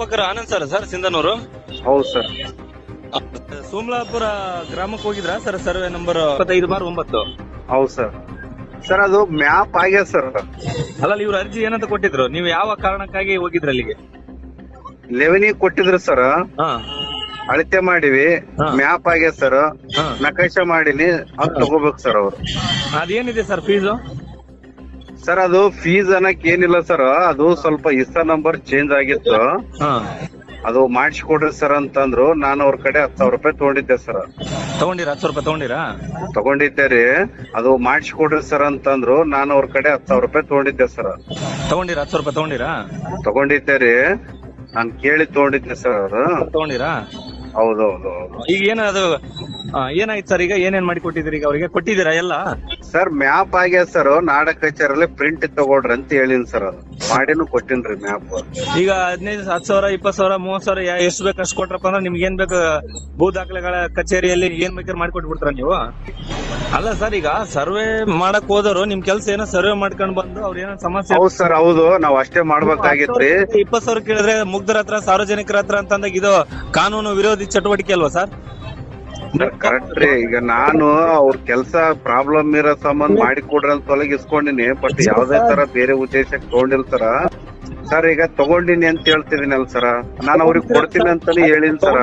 ನಿರ್ಮಾಪಕರು Anand sir sir Sindhanur? ಹೌದು sir. Somalapura ಗ್ರಾಮಕ್ಕೆ ಹೋಗಿದ್ರಾ ಸರ್ ಸರ್ವೆ ನಂಬರ್ ಇಪ್ಪತ್ತೈದು ಬಾರ್ ಒಂಬತ್ತು? ಹೌದು ಸರ್. ಸರ್ ಅದು ಮ್ಯಾಪ್ ಆಗ್ಯದ ಸರ್. ಅಲ್ಲ ಇವ್ರ ಅರ್ಜಿ ಏನಂತ ಕೊಟ್ಟಿದ್ರು? ನೀವು ಯಾವ ಕಾರಣಕ್ಕಾಗಿ ಹೋಗಿದ್ರ ಅಲ್ಲಿಗೆ? ಲೆವೆನಿ ಕೊಟ್ಟಿದ್ರು ಸರ್. ಹಾ. ಅಳತೆ ಮಾಡಿವಿ. ಮ್ಯಾಪ್ ಆಗ್ಯದ ಸರ್. ನಕಾಶ ಮಾಡಿನಿ. ಅದ್ ತಗೋಬೇಕು ಸರ್ ಅವರು. ಅದೇನಿದೆ ಸರ್ ಫೀಸು ಸರ್ ಅದು ಫೀಸ್ ಅನ್ನಕ್ ಏನಿಲ್ಲ ಸರ್ ಅದು ಸ್ವಲ್ಪ ಇಸ್ತ ನಂಬರ್ ಚೇಂಜ್ ಆಗಿತ್ತು. ಹಾ. ಅದು ಮಾಡಿಸ್ಕೊಡ್ರಿ ಸರ್ ಅಂತಂದ್ರು. ನಾನು ಅವ್ರ ಕಡೆ ಹತ್ತು ಸಾವಿರ ರೂಪಾಯಿ ತಗೊಂಡಿದ್ದೆ ಸರ್ ತಗೊಂಡಿರಾ? ಹತ್ತು ರೂಪಾಯಿ ತಗೊಂಡಿರಾ? ತಗೊಂಡಿದ್ದೆ ರೀ. ಅದು ಮಾಡಿಸ್ಕೊಡ್ರಿ ಸರ್ ಅಂತಂದ್ರು. ನಾನು ಅವ್ರ ಕಡೆ ಹತ್ತು ಸಾವಿರ ರೂಪಾಯಿ ತಗೊಂಡಿದ್ದೆ ಸರ್ ತಗೊಂಡಿರಾ? ಹತ್ತು ರೂಪಾಯಿ ತಗೊಂಡಿರಾ? ತಗೊಂಡಿದ್ದೆ ರೀ. ನಾನ್ ಕೇಳಿ ತಗೊಂಡಿದ್ದೆ ಸರ್ ಅವರು. ತಗೊಂಡಿರಾ? ಹೌದೌದು ಈಗ ಏನದು ಏನಾಯ್ತು ಸರ್ ಈಗ ಏನೇನ್ ಮಾಡಿ ಕೊಟ್ಟಿದ್ದೀರಿ ಈಗ ಅವರಿಗೆ? ಕೊಟ್ಟಿದ್ದೀರಾ ಎಲ್ಲ? ಸರ್ ಮ್ಯಾಪ್ ಆಗ್ಯದ ಸರ್ ನಾಡ ಕಚೇರಿ ಪ್ರಿಂಟ್ ತಗೊಳ್ರಿ ಅಂತ ಹೇಳಿನ್ ಸರ್ ಅದು ಮಾಡಿನೂ ಕೊಟ್ಟಿನ್ರಿ ಮ್ಯಾಪ್ ಈಗ ಹದಿನೈದು ಹತ್ತು ಸಾವಿರ ಇಪ್ಪತ್ತು ಸಾವಿರ ಮೂವತ್ತು ಸಾವಿರ ಯಾ- ಎಷ್ಟು ಬೇಕು ಅಷ್ಟು ಕೊಟ್ರಪ್ಪ ಅಂದ್ರೆ ನಿಮ್ಗೆ ಏನ್ ಬೇಕು? ಭೂ ದಾಖಲೆಗಳ ಕಚೇರಿಯಲ್ಲಿ ಏನ್ ಬೇಕಾದ್ರೆ ಮಾಡ್ಕೊಟ್ಬಿಡ್ತಾರ ನೀವು? ಅಲ್ಲ ಸರ್ ಈಗ ಸರ್ವೆ ಮಾಡಕ್ ಹೋದವರು ನಿಮ್ ಕೆಲಸ ಏನೋ ಸರ್ವೆ ಮಾಡ್ಕೊಂಡ್ ಬಂದು ಅವ್ರ ಏನೋ ಸಮಸ್ಯೆ ಹೌದ್ ಸರ್ ಹೌದು. ನಾವ್ ಅಷ್ಟೇ ಮಾಡ್ಬೇಕಾಗಿತ್ರಿ. ಇಪ್ಪತ್ತು ಸಾವಿರ ಕೇಳಿದ್ರೆ ಮುಗ್ಧರ ಹತ್ರ ಸಾರ್ವಜನಿಕರ ಹತ್ರ ಅಂತಂದಾಗ ಇದು ಕಾನೂನು ವಿರೋಧಿ ಚಟುವಟಿಕೆ ಅಲ್ವಾ ಸರ್ ಕರೆಕ್ಟ್ ರೀ. ಈಗ ನಾನು ಅವ್ರ ಕೆಲ್ಸ ಪ್ರಾಬ್ಲಮ್ ಇರೋ ಸಂಬಂಧ ಮಾಡಿ ಕೊಡ್ರಿ ಅಂತ ತೊಲಗಿ ಇಸ್ಕೊಂಡಿನಿ ಬಟ್ ಯಾವ್ದೇ ತರ ಬೇರೆ ಉದ್ದೇಶಕ್ಕೆ ತಗೊಂಡಿಲ್ಲ ಸರ ಸರ್ ಈಗ ತಗೊಂಡಿನಿ ಅಂತ ಹೇಳ್ತಿದೀನಲ್ಲ ಸರ ನಾನು ಅವ್ರಿಗೆ ಕೊಡ್ತೀನಿ ಅಂತಾನೆ ಹೇಳಿನ್ ಸರ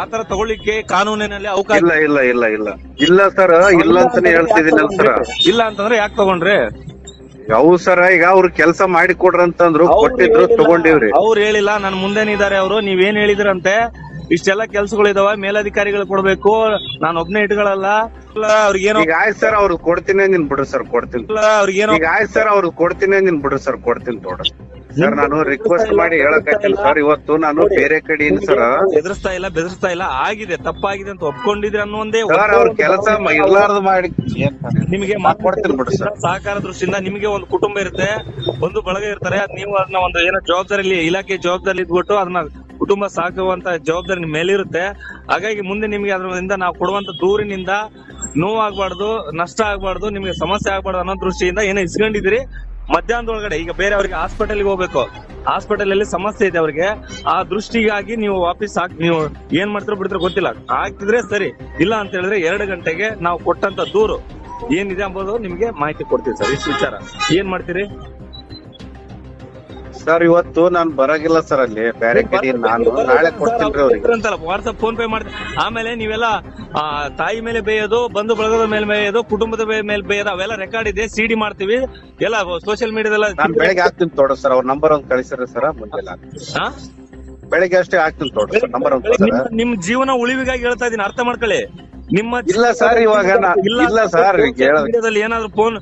ಆತರ ತಗೊಳ್ಳಿಕ್ಕೆ ಕಾನೂನಿನಲ್ಲಿ ಅವಕಾಶ ಇಲ್ಲ ಇಲ್ಲ ಇಲ್ಲ ಇಲ್ಲ. ಇಲ್ಲ ಸರ್ ಇಲ್ಲ ಅಂತಾನೆ ಹೇಳ್ತಿದೀನಲ್ಲ ಸರ ಇಲ್ಲ ಅಂತಂದ್ರೆ ಯಾಕೆ ತಗೊಂಡ್ರಿ? ಯಾವ ಸರ ಈಗ ಅವ್ರ ಕೆಲಸ ಮಾಡಿ ಕೊಡ್ರಂತಂದ್ರು ಕೊಟ್ಟಿದ್ರು ತಗೊಂಡಿವ್ರಿ. ಅವ್ರು ಹೇಳಿಲ್ಲ ನನ್ ಮುಂದೆನಿದ್ದಾರೆ ಅವರು ನೀವೇನ್ ಹೇಳಿದ್ರಂತೆ? ಇಷ್ಟೆಲ್ಲ ಕೆಲ್ಸಗಳು ಇದಾವ ಮೇಲಧಿಕಾರಿಗಳು ಕೊಡ್ಬೇಕು ನಾನು ಒಬ್ನೇ ಇಟ್ಕೊಳ್ಳಲ್ಲ ಅವ್ರಿಗೇನೋ ಈಗ ಆಯ್ತು ಸರ್ ಅವ್ರಿಗೆ ಕೊಡ್ತೀನಿ ನಿನ್ ಬಿಡ್ರಿ ಸರ್ ಕೊಡ್ತೀನಿ. ಅವ್ರಿಗೇನೋ ಈಗ ಆಯ್ತು ಸರ್ ಅವ್ರಿಗೆ ಕೊಡ್ತೀನಿ ನಿನ್ ಬಿಡ್ರಿ ಸರ್ ಕೊಡ್ತೀನಿ ತೋಡ್ರಿ. ಸರ್ ನಾನು ರಿಕ್ವೆಸ್ಟ್ ಮಾಡಿ ಹೇಳಕತ್ತೀನಿ ಸರ್ ಇವತ್ತು ನಾನು ಬೇರೆ ಕಡೆ ಇನ್ ಸರ್. ಎದುರಿಸ್ತಾ ಇಲ್ಲ ಬೆದರಿಸ್ತಾ ಇಲ್ಲ ಆಗಿದೆ ತಪ್ಪಾಗಿದೆ ಅಂತ ಒಪ್ಕೊಂಡಿದ್ರೆ ಅನ್ನೋ ಒಂದೇ ಸರ್ ಅವ್ರ ಕೆಲಸ ಇರ್ಲಾರ್ದು ಮಾಡಿ ನಿಮಗೆ ಮಾತಾಡ್ತೀನಿ ಕೊಡ್ತೀನಿ ಬಿಡ್ರಿ ಸರ್. ಸಹಕಾರ ದೃಷ್ಟಿಯಿಂದ ನಿಮಗೆ ಒಂದು ಕುಟುಂಬ ಇರುತ್ತೆ ಒಂದು ಬಳಗ ಇರ್ತಾರೆ ಅದ್ ನೀವು ಅದನ್ನ ಒಂದು ಏನೋ ಜವಾಬ್ದಾರಿ ಇಲಾಖೆ ಜವಾಬ್ದಾರಿ ಇದ್ಬಿಟ್ಟು ಅದನ್ನ ಕುಟುಂಬ ಸಾಕುವಂತ ಜವಾಬ್ದಾರಿ ನಿಮ್ ಮೇಲಿರುತ್ತೆ. ಹಾಗಾಗಿ ಮುಂದೆ ನಿಮ್ಗೆ ಅದರಿಂದ ನಾವು ಕೊಡುವಂತ ದೂರಿನಿಂದ ನೋವಾಗಬಾರ್ದು, ನಷ್ಟ ಆಗ್ಬಾರ್ದು, ನಿಮ್ಗೆ ಸಮಸ್ಯೆ ಆಗ್ಬಾರ್ದು ಅನ್ನೋ ದೃಷ್ಟಿಯಿಂದ ಏನೋ ಇಸ್ಕೊಂಡಿದ್ದೀರಿ ಮಧ್ಯಾಹ್ನದೊಳಗಡೆ ಈಗ ಬೇರೆ ಅವರಿಗೆ ಹಾಸ್ಪಿಟಲ್ಗೆ ಹೋಗ್ಬೇಕು. ಹಾಸ್ಪಿಟಲ್ ಅಲ್ಲಿ ಸಮಸ್ಯೆ ಇದೆ ಅವರಿಗೆ. ಆ ದೃಷ್ಟಿಗಾಗಿ ನೀವು ವಾಪಸ್ ಹಾಕಿ, ನೀವು ಏನ್ ಮಾಡ್ತೀರೋ ಬಿಡ್ತೀರೋ ಗೊತ್ತಿಲ್ಲ. ಹಾಕ್ತಿದ್ರೆ ಸರಿ, ಇಲ್ಲ ಅಂತ ಹೇಳಿದ್ರೆ ಎರಡು ಗಂಟೆಗೆ ನಾವು ಕೊಟ್ಟಂತ ದೂರು ಏನಿದೆ ಅಂಬೋದು ನಿಮ್ಗೆ ಮಾಹಿತಿ ಕೊಡ್ತೀವಿ ಸರ್, ಇಷ್ಟು ವಿಚಾರ. ಏನ್ ಮಾಡ್ತೀರಿ? ಸರ್ ಇವತ್ತು ನಾನು ಬರಾಗಿಲ್ಲ ಸರ್ ಅಲ್ಲಿ. ಬೇರೆ ಕಡೆ ನಾನು ನಾಳೆ ಕೊಡ್ತೀನಿ ಅವ್ರಿಗೆ. ವಾಟ್ಸ್ಆಪ್ ಫೋನ್ ಪೇ ಮಾಡ್ತೀನಿ ಆಮೇಲೆ ನೀವೆಲ್ಲ ಆ, ತಾಯಿ ಮೇಲೆ ಬೇಯೋದು ಬಂಧು ಬಳಗದ ಮೇಲೆ ಬೇಯೋದು ಕುಟುಂಬದ ಬೇ- ಮೇಲೆ ಬೇಯೋದು ಅವೆಲ್ಲ ರೆಕಾರ್ಡ್ ಇದೆ ಸಿಡಿ ಮಾಡ್ತೀವಿ. ಎಲ್ಲ ಸೋಷಿಯಲ್ ಮೀಡಿಯಾದಲ್ಲ ನಾನು ಬೆಳಗ್ಗೆ ಹಾಕ್ತೀನಿ ತೋಡ ಸರ್ ಅವ್ರ ನಂಬರ್ ಒಂದು ಕಳಿಸಿರಿ ಸರ್ ಮುಂದೆ ಹಾಕ್ತೀನಿ. ಹಾ? ಬೆಳಗ್ಗೆ ಅಷ್ಟೇ ಹಾಕ್ತೀನಿ ತೋಡ ಸರ್ ನಂಬರ್ ಒಂದು ನಿಮ್ಮ ನಿಮ್ ಜೀವನ ಉಳಿವಿಗಾಗಿ ಹೇಳ್ತಾ ಇದೀನಿ ಅರ್ಥ ಮಾಡ್ಕೊಳ್ಳಿ. ನಿಮ್ಮ ಇಲ್ಲ ಸರ್ ಇವಾಗ ನಾ- ಇಲ್ಲ ಸರ್, ಹೇಳೋದು- ಏನಾದ್ರು ಫೋನ್